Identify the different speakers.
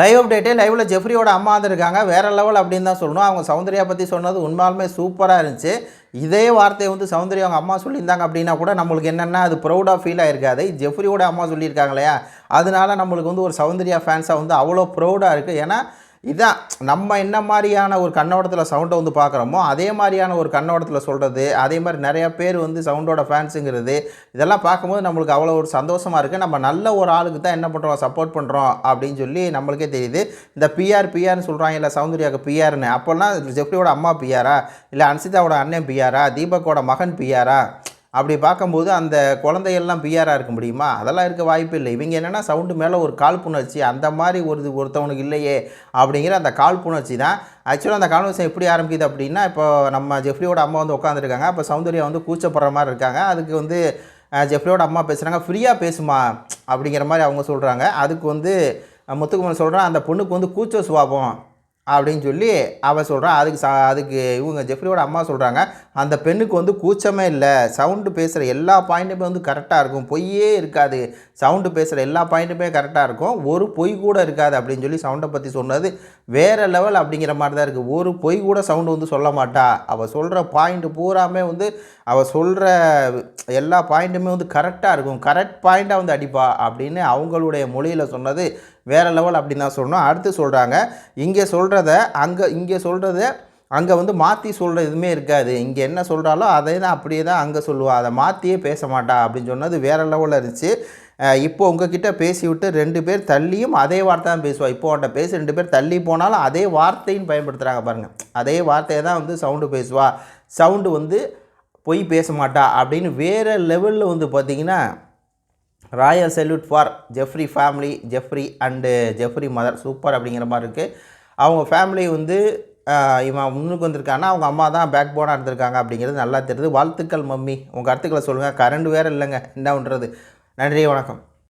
Speaker 1: Live அப்டேட்டே லைவில் ஜெஃப்ரியோட அம்மா வந்திருக்காங்க. வேறு லெவல் அப்படின்னு தான் சொல்லணும். அவங்க சௌந்தர்யா பற்றி சொன்னது உண்மையாலுமே சூப்பராக இருந்துச்சு. இதே வார்த்தையை வந்து சௌந்தர்யா அவங்க அம்மா சொல்லியிருந்தாங்க அப்படின்னா கூட நம்மளுக்கு என்னென்னா அது ப்ரௌடாக ஃபீல் ஆகிருக்காது ஜெஃப்ரியோட அம்மா சொல்லியிருக்காங்க இல்லையா? அதனால நம்மளுக்கு வந்து ஒரு சௌந்தர்யா ஃபேன்ஸாக வந்து அவ்வளோ ப்ரௌடாக இருக்குது ஏன்னா இதான் நம்ம என்ன மாதிரியான ஒரு கண்ணோட்டத்தில் சவுண்டை வந்து பார்க்குறோமோ அதே மாதிரியான ஒரு கண்ணோட்டத்தில் சொல்கிறது அதே மாதிரி நிறையா பேர் வந்து சவுண்டோட ஃபேன்ஸுங்கிறது இதெல்லாம் பார்க்கும்போது நம்மளுக்கு அவ்வளோ ஒரு சந்தோஷமாக இருக்குது நம்ம நல்ல ஒரு ஆளுக்கு தான் என்ன பண்ணுறோம் சப்போர்ட் பண்ணுறோம் அப்படின்னு சொல்லி நம்மளுக்கே தெரியுது. இந்த பிஆர் பிஆர்னு சொல்கிறாங்க இல்லை சௌந்தர்யாவுக்கு பிஆர்னு அப்போல்லாம் ஜெஃப்ரியோட அம்மா பிஆரா இல்லை அன்சிதாவோட அண்ணன் பிஆரா தீபக்கோட மகன் பிஆரா அப்படி பார்க்கும்போது அந்த குழந்தையெல்லாம் பிஆராக இருக்க முடியுமா? அதெல்லாம் இருக்க வாய்ப்பு இல்லை. இவங்க என்னென்னா சவுண்டு மேலே ஒரு காழ்ப்புணர்ச்சி அந்த மாதிரி ஒரு ஒருத்தவனுக்கு இல்லையே அப்படிங்கிற அந்த காழ்ப்புணர்ச்சி தான். ஆக்சுவலாக அந்த கான்வர்சேஷன் எப்படி ஆரம்பிக்குது அப்படின்னா இப்போ நம்ம ஜெஃப்ரியோட அம்மா வந்து உட்காந்துருக்காங்க அப்போ சௌந்தர்யா வந்து கூச்சப்படுற மாதிரி இருக்காங்க. அதுக்கு வந்து ஜெஃப்ரியோட அம்மா பேசுகிறாங்க ஃப்ரீயாக பேசுமா? அப்படிங்கிற மாதிரி அவங்க சொல்கிறாங்க அதுக்கு வந்து முத்துக்குமன் சொல்கிறேன் சொல்கிறான் அந்த பொண்ணுக்கு வந்து கூச்ச சுவாபம் அப்படின்னு சொல்லி அவள் சொல்கிறான் அதுக்கு சா அதுக்கு இவங்க ஜெஃப்ரியோட அம்மா சொல்கிறாங்க அந்த பெண்ணுக்கு வந்து கூச்சமே இல்லை. சவுண்டு பேசுகிற எல்லா பாயிண்ட்டுமே வந்து கரெக்டாக இருக்கும். பொய்யே இருக்காது. சவுண்டு பேசுகிற எல்லா பாயிண்ட்டுமே கரெக்டாக இருக்கும். ஒரு பொய் கூட இருக்காது அப்படின்னு சொல்லி சவுண்டை பற்றி சொன்னது வேறு லெவல் அப்படிங்கிற மாதிரி தான் இருக்குது ஒரு பொய் கூட சவுண்டு வந்து சொல்ல மாட்டா. அவள் சொல்கிற பாயிண்ட்டு பூராமே வந்து அவள் சொல்கிற எல்லா பாயிண்ட்டுமே வந்து கரெக்டாக இருக்கும். கரெக்ட் பாயிண்ட்டாக வந்து அடிப்பா அப்படின்னு அவங்களுடைய மொழியில் சொன்னது வேறு லெவல் அப்படின்னு தான் சொல்லணும். அடுத்து சொல்கிறாங்க இங்கே சொல்கிறத அங்கே இங்கே சொல்கிறத அங்கே வந்து மாற்றி சொல்கிற எதுவுமே இருக்காது. இங்கே என்ன சொல்கிறாலோ அதே தான் அப்படியே தான் அங்கே சொல்லுவாள் அதை மாற்றியே பேச மாட்டா அப்படின்னு சொன்னது வேறு லெவலில் இருந்துச்சு. இப்போ உங்ககிட்ட பேசிவிட்டு ரெண்டு பேர் தள்ளியும் அதே வார்த்தை தான் பேசுவாள் இப்போ அவன்கிட்ட பேசி ரெண்டு பேர் தள்ளி போனாலும் அதே வார்த்தையும் பயன்படுத்துகிறாங்க பாருங்கள் அதே வார்த்தையை தான் வந்து சவுண்டு பேசுவா. சவுண்டு வந்து பொய் பேச மாட்டா அப்படின்னு வேறு லெவலில் வந்து பார்த்திங்கன்னா Royal Salute for Jeffrey family Jeffrey and Jeffrey mother super அப்படிங்கிற மாதிரி இருக்குது அவங்க ஃபேமிலி வந்து இவன் முன்னுக்கு வந்திருக்கானா அவங்க அம்மா தான் பேக் போனாக இருந்திருக்காங்க அப்படிங்கிறது நல்லா தெரியுது. வாழ்த்துக்கள் மம்மி. உங்கள் கருத்துக்களை சொல்லுங்கள் கரண்ட் வேறு இல்லைங்க. என்ன பண்ணுறது நன்றி வணக்கம்.